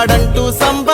వస్తాడంటూ సంబ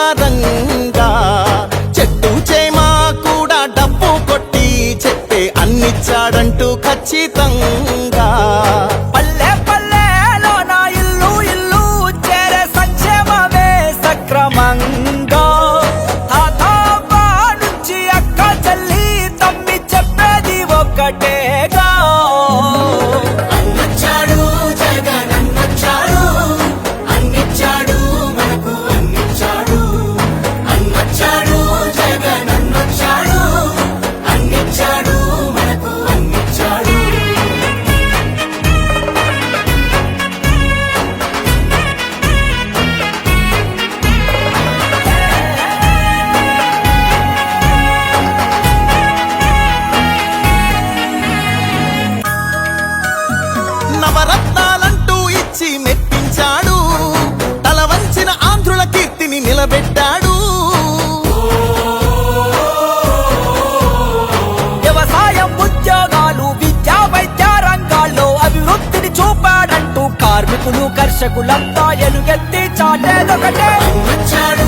దర్శకులంతా ఎలుగెత్తి చాటేదొకటే. వచ్చాడు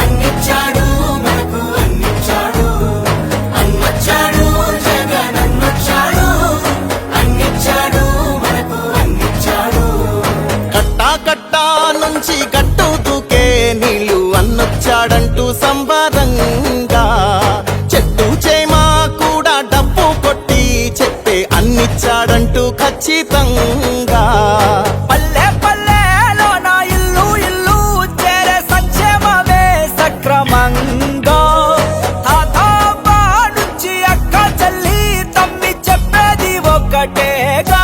అన్నిచ్చాడు మనకు అన్నిచ్చాడు. అన్నచ్చాడు జగన్ అన్నిచ్చాడు మనకు అన్నిచ్చాడు. కట్టా కట్టా నుంచి గట్టు దూకే అన్నొచ్చాడంటూ సంబర అంటూ ఖచ్చితంగా. పల్లె పల్లెలో నా ఇల్లు ఇల్లు చేరే సంక్షేమమే సక్రమంగా. తాతవ్వ నుంచి అక్క చెల్లి తమ్మి చెప్పేది ఒక్కటేగా.